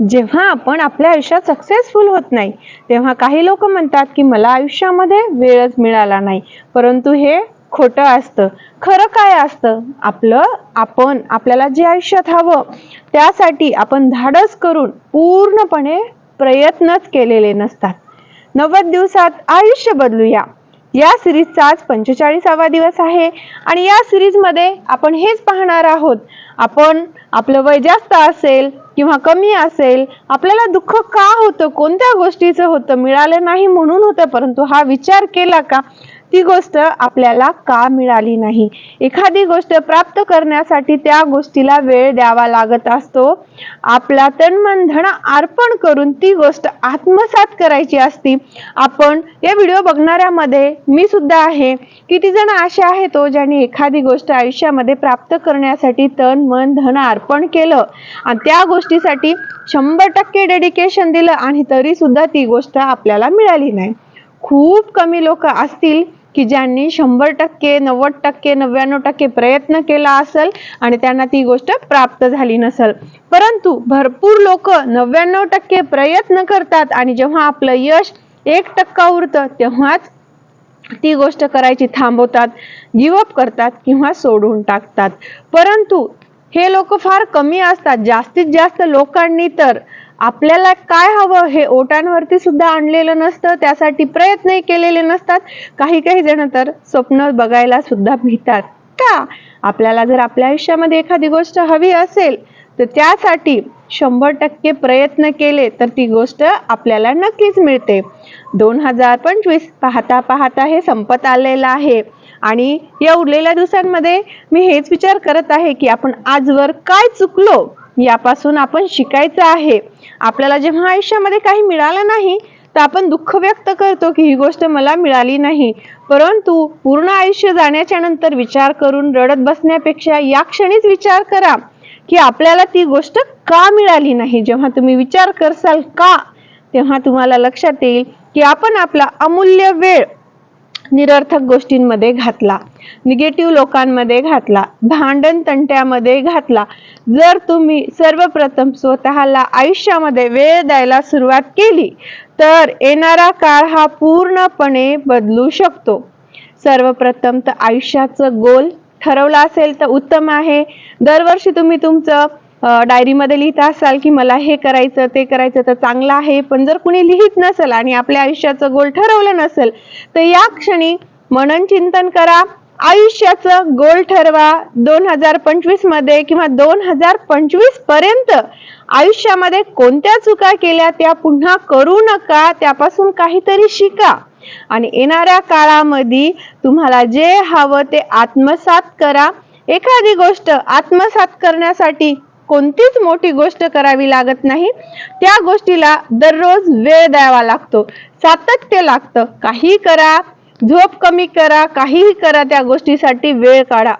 जेव्हा आपण आपल्या आयुष्यात सक्सेसफुल होत नाही तेव्हा काही लोक म्हणतात की मला आयुष्यामध्ये वेळच मिळाला नाही. परंतु हे खोटं असतं. खरं काय असतं? आपलं आपण आपल्याला जे आयुष्यात हवं त्यासाठी आपण धाडस करून पूर्णपणे प्रयत्नच केलेले नसतात. नव्वद दिवसात आयुष्य बदलूया. या सिरीजचा आज पंचेचाळीसावा दिवस आहे. आणि या सिरीजमध्ये आपण हेच पाहणार आहोत. आपण आपलं वय जास्त असेल किंवा कमी असेल आपल्याला दुःख का होतं कोणत्या गोष्टीचं होतं मिळालं नाही म्हणून होतं परंतु हा विचार केला का? ती गोष्ट आपल्याला का मिळाली नाही? एखादी गोष्ट प्राप्त करण्यासाठी त्या गोष्टीला वेळ द्यावा लागत असतो. आपला तन मन धन अर्पण करून ती गोष्ट आत्मसात करायची असती. आपण या व्हिडिओ बघणाऱ्यामध्ये मी सुद्धा आहे. किती जण असे आहेत हो, तो ज्याने एखादी गोष्ट आयुष्यामध्ये प्राप्त करण्यासाठी तन मन धन अर्पण केलं आणि त्या गोष्टीसाठी शंभर टक्के डेडिकेशन दिलं आणि तरी सुद्धा ती गोष्ट आपल्याला मिळाली नाही. खूप कमी लोक असतील की ज्यांनी शंभर टक्के नव्वद टक्के नव्याण्णव टक्के प्रयत्न केला असेल आणि त्यांना ती गोष्ट प्राप्त झाली नसेल. परंतु भरपूर लोक नव्याण्णव टक्के प्रयत्न करतात आणि जेव्हा आपलं यश एक टक्का उरतं तेव्हाच ती गोष्ट करायची थांबवतात गिवअप करतात किंवा सोडून टाकतात. परंतु हे लोक फार कमी असतात. जास्तीत जास्त लोकांनी तर आपल्याला काय हवं हे ओटांवरती सुद्धा आणलेलं नसतं त्यासाठी प्रयत्नही केलेले नसतात. काही काही जण तर स्वप्न बघायला सुद्धा भीतात का? आपल्याला जर आपल्या आयुष्यामध्ये एखादी गोष्ट हवी असेल तर त्यासाठी शंभर टक्के प्रयत्न केले तर ती गोष्ट आपल्याला नक्कीच मिळते. दोन हजार पंचवीस पाहता पाहता हे संपत आलेलं आहे. आणि या उरलेल्या दिवसांमध्ये मी हेच विचार करत आहे की आपण आजवर काय चुकलो? यापासून आपण शिकायचं आहे. आपल्याला जेव्हा आयुष्यामध्ये काही मिळालं नाही तर आपण दुःख व्यक्त करतो की ही गोष्ट मला मिळाली नाही. परंतु पूर्ण आयुष्य जाण्याच्या नंतर विचार करून रडत बसण्यापेक्षा या क्षणीच विचार करा की आपल्याला ती गोष्ट का मिळाली नाही? जेव्हा तुम्ही विचार करसाल का तेव्हा तुम्हाला लक्षात येईल की आपण आपला अमूल्य वेळ निरर्थक गोष्टींमध्ये घातला. निगेटिव्ह लोकांमध्ये घातला. भांडण तंट्यामध्ये घातला. जर तुम्ही सर्वप्रथम स्वतःला आयुष्यामध्ये वेळ द्यायला सुरुवात केली तर येणारा काळ हा पूर्णपणे बदलू शकतो. सर्वप्रथम तर आयुष्याचं गोल ठरवलं असेल तर उत्तम आहे. दरवर्षी तुम्ही तुमचं डायरीमध्ये लिहित असाल की मला हे करायचं ते करायचं तर चांगलं आहे पण जर कुणी लिहित नसेल आणि आपल्या आयुष्याचं गोल ठरवलं नसेल तर या क्षणी मनन चिंतन करा. आयुष्याचं गोल ठरवा. दोन हजार पंचवीसमध्ये किंवा दोन हजार पंचवीसपर्यंत आयुष्यामध्ये कोणत्या चुका केल्या त्या पुन्हा करू नका त्यापासून काहीतरी शिका. आणि येणाऱ्या काळामध्ये तुम्हाला जे हवं ते आत्मसात करा. एखादी गोष्ट आत्मसात करण्यासाठी कोणतीच मोठी गोष्ट करावी लागत नाही. त्या गोष्टीला दररोज वेळ द्यावा लागतो. सातत्य लागतं. काही करा झोप कमी करा काहीही करा त्या गोष्टीसाठी वेळ काढा.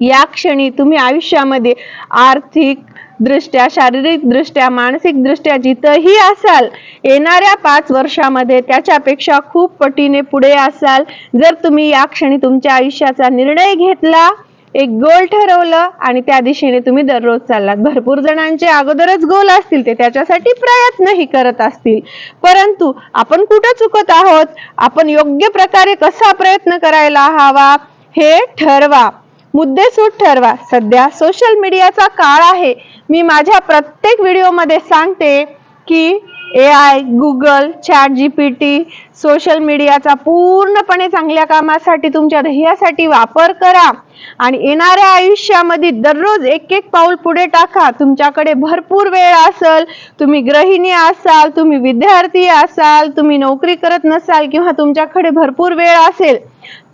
या क्षणी तुम्ही आयुष्यामध्ये आर्थिक दृष्ट्या शारीरिक दृष्ट्या मानसिक दृष्ट्या जिथंही असाल येणाऱ्या पाच वर्षामध्ये त्याच्यापेक्षा खूप पटीने पुढे असाल. जर तुम्ही या क्षणी तुमच्या आयुष्याचा निर्णय घेतला एक गोल ठरवलं आणि त्या दिशेने तुम्ही दररोज चाललात. भरपूर जणांचे अगोदरच गोल असतील ते त्याच्यासाठी प्रयत्नही करत असतील. परंतु आपण कुठं चुकत आहोत? आपण योग्य प्रकारे कसा प्रयत्न करायला हवा? हे ठरवा. मुद्देसूद ठरवा. सध्या सोशल मीडियाचा काळ आहे. मी माझ्या प्रत्येक व्हिडिओमध्ये सांगते की A I Google chat G P T social मीडियाचा पूर्णपणे चांगल्या कामासाठी तुमच्या ध्येयासाठी वापर करा. आणि येणाऱ्या आयुष्यामध्ये दररोज एक एक पाऊल पुढे टाका. तुमच्याकडे भरपूर वेळ असेल तुम्ही गृहिणी असाल तुम्ही विद्यार्थी असाल तुम्ही नोकरी करत नसाल किंवा तुमच्याकडे भरपूर वेळ असेल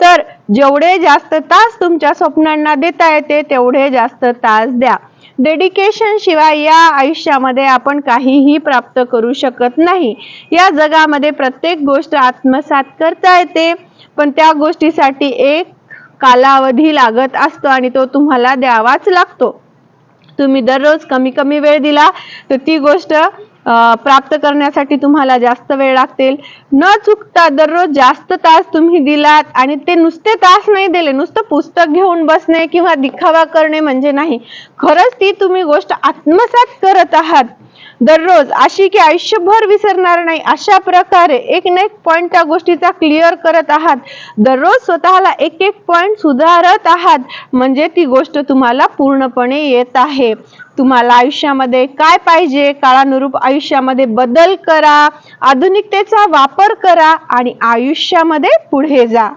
तर जेवढे जास्त तास तुमच्या स्वप्नांना देता येते तेवढे जास्त तास द्या. डेडिकेशन शिवाय या आयुष्यामध्ये आपण काहीही प्राप्त करू शकत नाही. या जगामध्ये प्रत्येक गोष्ट आत्मसात करता येते. पण त्या गोष्टीसाठी एक कालावधी लागत असतो आणि तो तुम्हाला द्यावाच लागतो. तुम्ही दररोज कमी कमी वेळ दिला तर ती गोष्ट प्राप्त करण्यासाठी तुम्हाला जास्त वेळ लागतील. न चुकता दररोज जास्त तास तुम्ही दिलात आणि ते नुसते तास नाही दिले नुसतं पुस्तक घेऊन बसणे किंवा दिखावा करणे म्हणजे नाही. खरंच ती तुम्ही गोष्ट आत्मसात करत आहात. दररोज अशी की आयुष्यभर विसरणार नाही अशा प्रकारे एक ना एक पॉईंट त्या गोष्टीचा क्लिअर करत आहात. दररोज स्वतःला एक एक पॉईंट सुधारत आहात. म्हणजे ती गोष्ट तुम्हाला पूर्णपणे येत आहे. तुम्हाला आयुष्यामध्ये काय पाहिजे? काळानुरूप आयुष्यामध्ये बदल करा. आधुनिकतेचा वापर करा आणि आयुष्यामध्ये पुढे जा.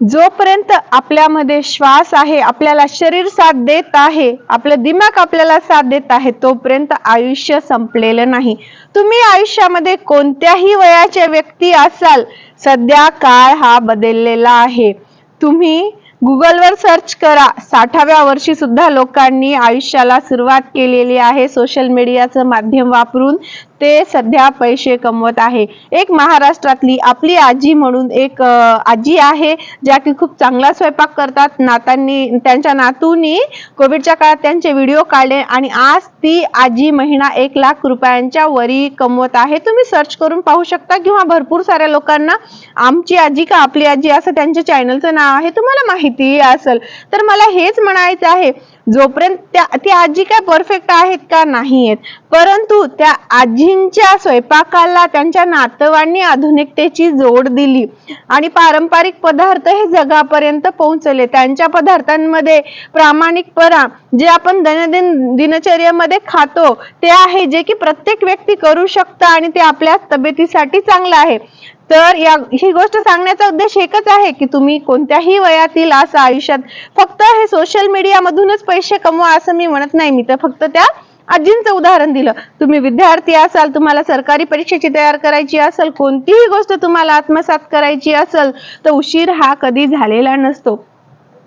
जोपर्यंत आपल्यामध्ये श्वास आहे आपल्याला शरीर साथ देत आहे आपलं दिमाग आपल्याला साथ देत आहे तोपर्यंत आयुष्य संपलेलं नाही. तुम्ही आयुष्यामध्ये कोणत्याही वयाच्या व्यक्ती असाल सध्या काळ हा बदललेला आहे. तुम्ही गुगलवर सर्च करा. साठाव्या वर्षी सुद्धा लोकांनी आयुष्याला सुरुवात केलेली आहे. सोशल मीडियाचं माध्यम वापरून ते सध्या पैसे कमवत आहे. एक महाराष्ट्रातली आपली आजी म्हणून एक आजी आहे ज्या की खूप चांगला स्वयंपाक करतात. नातांनी त्यांच्या नातूनी कोविडच्या काळात त्यांचे व्हिडिओ काढले आणि आज ती आजी महिना एक लाख रुपयांच्या वरी कमवत आहे. तुम्ही सर्च करून पाहू शकता किंवा भरपूर साऱ्या लोकांना आमची आजी का आपली आजी? असं त्यांच्या चॅनलचं नाव आहे. तुम्हाला माहिती असेल. तर मला हेच म्हणायचं आहे जोपर्यंत त्या ती आजी काय परफेक्ट आहेत का नाही आहेत परंतु त्या आजींच्या स्वयंपाकाला त्यांच्या नातवांनी आधुनिकतेची जोड दिली आणि पारंपरिक पदार्थ हे जगापर्यंत पोहोचले. त्यांच्या पदार्थांमध्ये प्रामाणिकपणा जे आपण दैनंदिन दिनचर्यामध्ये खातो ते आहे जे की प्रत्येक व्यक्ती करू शकतं आणि ते आपल्या तब्येतीसाठी चांगलं आहे. तर या ही गोष्ट सांगण्याचा उद्देश एकच आहे की तुम्ही कोणत्याही वयातील असं आयुष्यात फक्त हे सोशल मीडियामधूनच पैसे कमवा असं मी म्हणत नाही. मी तर फक्त त्या आजींचं उदाहरण दिलं. तुम्ही विद्यार्थी असाल तुम्हाला सरकारी परीक्षेची तयार करायची असेल कोणतीही गोष्ट तुम्हाला आत्मसात करायची असेल तर उशीर हा कधी झालेला नसतो.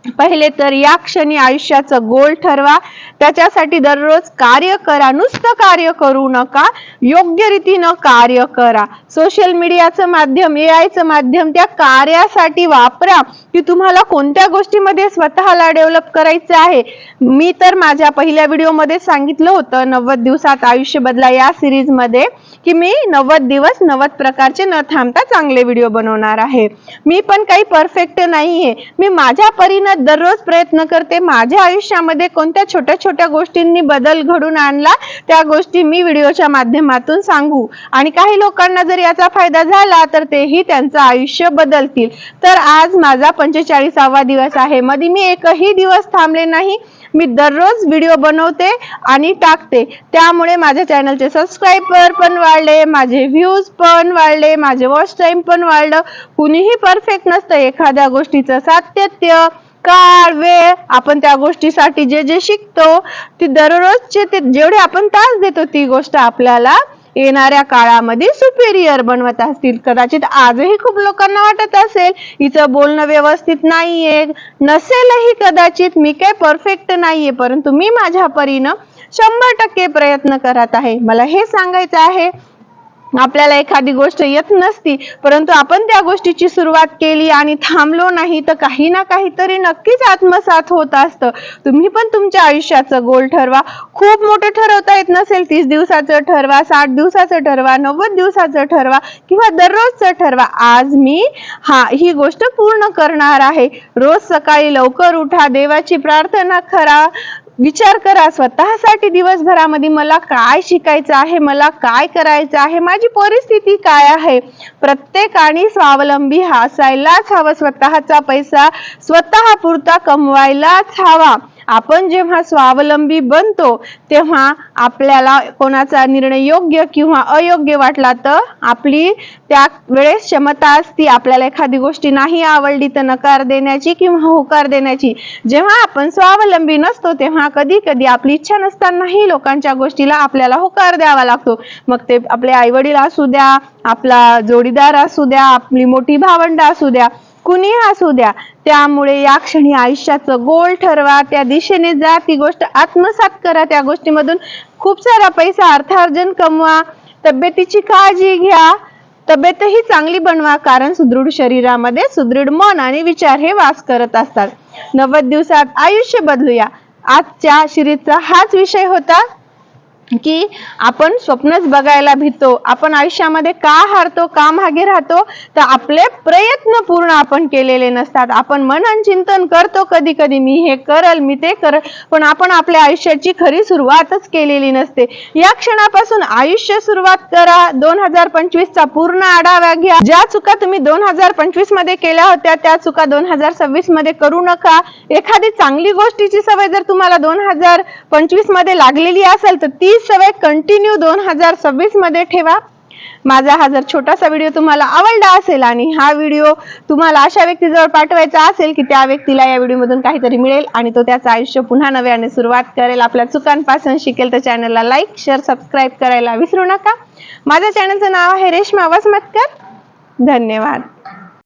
पहिले तर या क्षणी आयुष्याचं गोल ठरवा. त्याच्यासाठी दररोज कार्य करा. नुसतं कार्य करू नका. योग्य रीतीनं कार्य करा. सोशल मीडियाचं माध्यम ए आयचं माध्यम त्या कार्यासाठी वापरा. की तुम्हाला कोणत्या गोष्टीमध्ये स्वतःला डेव्हलप करायचं आहे? मी तर माझ्या पहिल्या व्हिडिओमध्ये सांगितलं होतं नव्वद दिवसात आयुष्य बदला या सिरीजमध्ये की मी नव्वद दिवस नव्वद प्रकारचे न थांबता चांगले व्हिडिओ बनवणार आहे. मी पण काही परफेक्ट नाही आहे मी माझ्या परीनं दररोज प्रयत्न करते माझ्या आयुष्यामध्ये कोणत्या छोट्या छोट्या गोष्टींनी बदल घडून आणला त्या गोष्टी मी व्हिडिओच्या माध्यमातून सांगू. आणि काही लोकांना जर याचा फायदा झाला तर तेही त्यांचं आयुष्य बदलतील. तर आज माझा पंचेचाळीसावा दिवस आहे. मध्ये मी एकही दिवस थांबले नाही. मी दररोज व्हिडिओ बनवते आणि टाकते. त्यामुळे माझ्या चॅनलचे सबस्क्रायबर पण वाढले माझे व्ह्यूज पण वाढले माझे वॉच टाइम पण वाढलं. कुणीही परफेक्ट नसतं एखाद्या गोष्टीचं सातत्य काळ वेळ. आपण त्या गोष्टीसाठी जे जे शिकतो ती दररोजचे ते जेवढे आपण तास देतो ती गोष्ट आपल्याला येणाऱ्या काळामध्ये सुपेरियर बनवत असतील. कदाचित आजही खूप लोकांना वाटत असेल हिचं बोलणं व्यवस्थित नाहीये. नसेलही कदाचित मी काय परफेक्ट नाहीये परंतु मी माझ्या परीनं शंभर टक्के प्रयत्न करत आहे. मला हे सांगायचं आहे आपल्याला एखादी गोष्ट येत नसती परंतु आपण त्या गोष्टीची सुरुवात केली आणि थांबलो नाही तर काही ना काहीतरी नक्कीच आत्मसात होत असतं. तुम्ही पण तुमच्या आयुष्याचं गोल ठरवा. खूप मोठं ठरवता येत नसेल तीस दिवसाचं ठरवा साठ दिवसाचं ठरवा नव्वद दिवसाचं ठरवा किंवा दररोजचं ठरवा. आज मी हा ही गोष्ट पूर्ण करणार आहे. रोज सकाळी लवकर उठा देवाची प्रार्थना करा विचार करा स्वतःसाठी दिवसभरामध्ये मला काय शिकायचं आहे मला काय करायचं आहे माझी परिस्थिती काय आहे? प्रत्येकाने स्वावलंबी असायलाच हवं स्वतःचा पैसा स्वतः पुरता कमवायलाच हवा. आपण जेव्हा स्वावलंबी बनतो तेव्हा आपल्याला कोणाचा निर्णय योग्य किंवा अयोग्य वाटला तर आपली त्या वेळेस क्षमता असती आपल्याला एखादी गोष्टी नाही आवडली तर नकार देण्याची किंवा होकार देण्याची. जेव्हा आपण स्वावलंबी नसतो तेव्हा कधी कधी आपली इच्छा नसतानाही लोकांच्या गोष्टीला आपल्याला होकार द्यावा लागतो. मग ते आपले आई वडील असू द्या आपला जोडीदार असू द्या आपली मोठी भावंड असू द्या. कुणी असू द्या. त्यामुळे या क्षणी आयुष्याचं गोल ठरवा. त्या दिशेने जा. ती गोष्ट आत्मसात करा. त्या गोष्टीमधून खूप सारा पैसा अर्थार्जन कमवा. तब्येतीची काळजी घ्या. तब्येतही चांगली बनवा. कारण सुदृढ शरीरामध्ये सुदृढ मन आणि विचार हे वास करत असतात. नव्वद दिवसात आयुष्य बदलूया. आजच्या शिरीजचा हाच विषय होता. की आपण स्वप्नच बघायला भितो आपण आयुष्यामध्ये का हारतो का मागे राहतो तर आपले प्रयत्न पूर्ण आपण केलेले नसतात. आपण मनन चिंतन करतो कधी कधी मी हे करल मी ते करल पण आपण आपल्या आयुष्याची खरी सुरुवातच केलेली नसते. या क्षणापासून आयुष्य सुरुवात करा दोन हजार पंचवीसचा पूर्ण आढावा घ्या. ज्या चुका तुम्ही दोन हजार पंचवीसमध्ये केल्या होत्या त्या चुका दोन हजार सव्वीसमध्ये करू नका. एखादी चांगली गोष्टीची सवय जर तुम्हाला दोन हजार पंचवीसमध्ये लागलेली असेल तर ती सवय कंटिन्यू दोन हजार सव्वीसमध्ये ठेवा. माझा हा जर छोटासा व्हिडिओ तुम्हाला आवडला असेल आणि हा व्हिडिओ तुम्हाला अशा व्यक्तीजवळ पाठवायचा असेल की त्या व्यक्तीला या व्हिडिओमधून काहीतरी मिळेल आणि तो त्याचं आयुष्य पुन्हा नव्याने सुरुवात करेल. आपल्या चुकांपासून शिकेल. तर चॅनलला लाईक शेअर सबस्क्राईब करायला विसरू नका. माझ्या चॅनलचं नाव आहे रेश्मा वसमतकर. धन्यवाद.